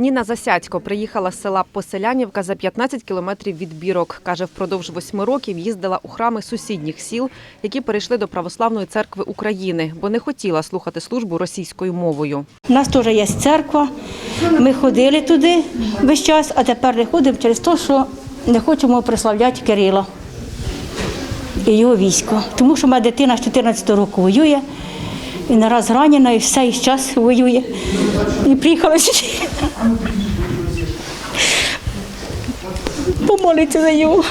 Ніна Засядько приїхала з села Поселянівка за 15 кілометрів від Бірок. Каже, впродовж восьми років їздила у храми сусідніх сіл, які перейшли до Православної церкви України, бо не хотіла слухати службу російською мовою. У нас теж є церква. Ми ходили туди весь час, а тепер не ходимо через те, що не хочемо прославляти Кирила і його військо. Тому що моя дитина з 14 року воює, і не раз ранена, і все і час воює. І приїхала сюди. Помолитися за нього.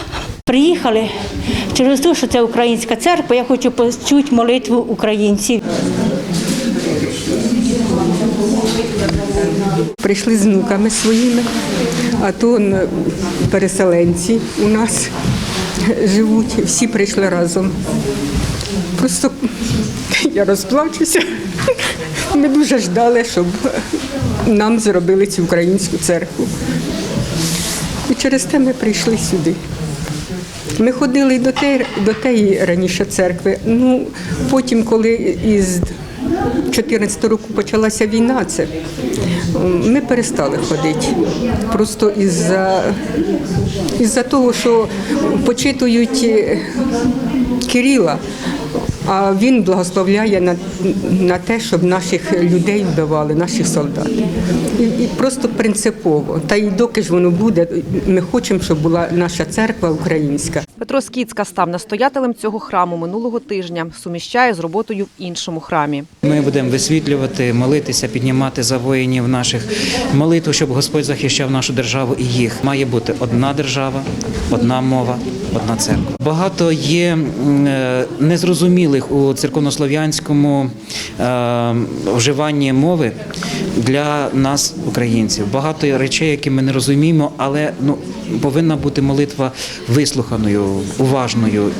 Приїхали через те, що це українська церква. Я хочу почути молитву українців. Прийшли з внуками своїми, а то переселенці у нас живуть, всі прийшли разом. Просто я розплачуся. Ми дуже ждали, щоб нам зробили цю українську церкву. І через те ми прийшли сюди. Ми ходили до тієї, до тієї раніше церкви. Ну, потім, коли із 14 року почалася війна, це ми перестали ходити. Просто із-за із того, що почитують е, Кирила, а він благословляє на, на те, щоб наших людей вбивали, наших солдатів. І, і просто принципово. Та й доки ж воно буде, ми хочемо, щоб була наша церква українська. Петро Скіцька став настоятелем цього храму минулого тижня. Суміщає з роботою в іншому храмі. Ми будемо висвітлювати, молитися, піднімати за воїнів наших молитву, щоб Господь захищав нашу державу і їх. Має бути одна держава, одна мова, одна церква. Багато є е, незрозумілих у церковнослов'янському е, вживанні мови для нас, українців. Багато речей, які ми не розуміємо, але ну повинна бути молитва вислуханою, уважною,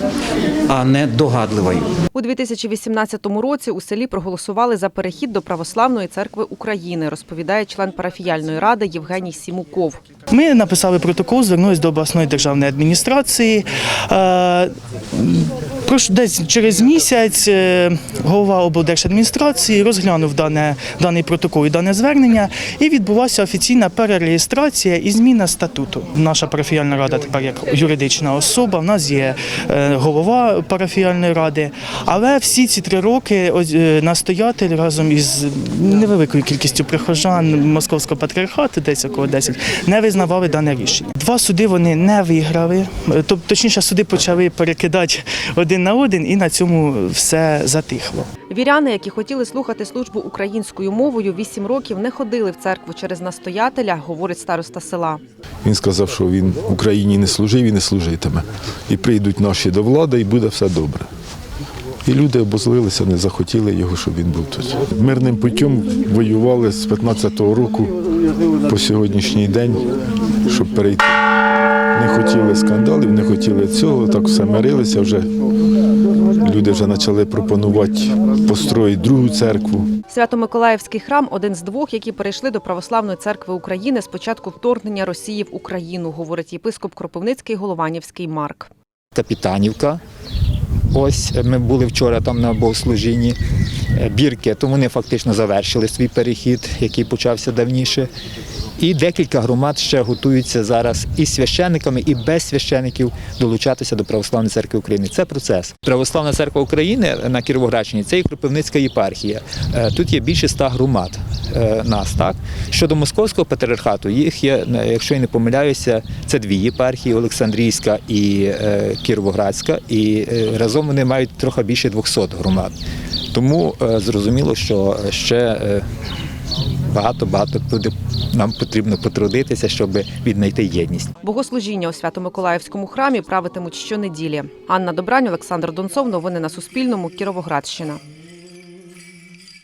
а не догадливою. У 2018 році у селі проголосували за перехід до Православної церкви України, розповідає член парафіяльної ради Євгеній Сімуков. Ми написали протокол, звернулися до обласної державної адміністрації. Е, Десь через місяць е, голова облдержадміністрації розглянув дане, даний протокол і дане звернення, і відбулася офіційна перереєстрація і зміна статуту. Наша парафіяльна рада тепер як юридична особа. У нас є е, голова парафіяльної ради. Але всі ці три роки настоятель разом із невеликою кількістю прихожан московського патріархату, десь около 10, не визнавали дане рішення. Два суди вони не виграли. Тобто, точніше, суди почали перекидати один на один, і на цьому все затихло. Віряни, які хотіли слухати службу українською мовою, вісім років не ходили в церкву через настоятеля, говорить староста села. Він сказав, що він Україні не служив і не служитиме. І прийдуть наші до влади, і буде все добре. І люди обозлилися, не захотіли його, щоб він був тут. Мирним путем воювали з 15-го року по сьогоднішній день, щоб перейти. Не хотіли скандалів, не хотіли цього, так все мирилися вже. Люди вже почали пропонувати построїти другу церкву. Свято-Миколаївський храм один з двох, які перейшли до Православної церкви України з початку вторгнення Росії в Україну, говорить єпископ Кропивницький Голованівський Марк. Капітанівка. Ось ми були вчора там на богослужінні Е, бірки, то вони фактично завершили свій перехід, який почався давніше. І декілька громад ще готуються зараз і священниками, і без священиків долучатися до Православної церкви України. Це процес. Православна церква України на Кіровоградщині це і Кропивницька єпархія. Е, Тут є більше ста громад е, нас. Так щодо московського патріархату, їх є, е, якщо я не помиляюся, це дві єпархії Олександрійська і е, Кіровоградська, і е, разом вони мають трохи більше 200 громад. Тому е, зрозуміло, що ще е, багато-багато нам потрібно потрудитися, щоб віднайти єдність. Богослужіння у Свято-Миколаївському храмі правитимуть щонеділі. Анна Добрань, Олександр Донцов. Новини на Суспільному. Кіровоградщина.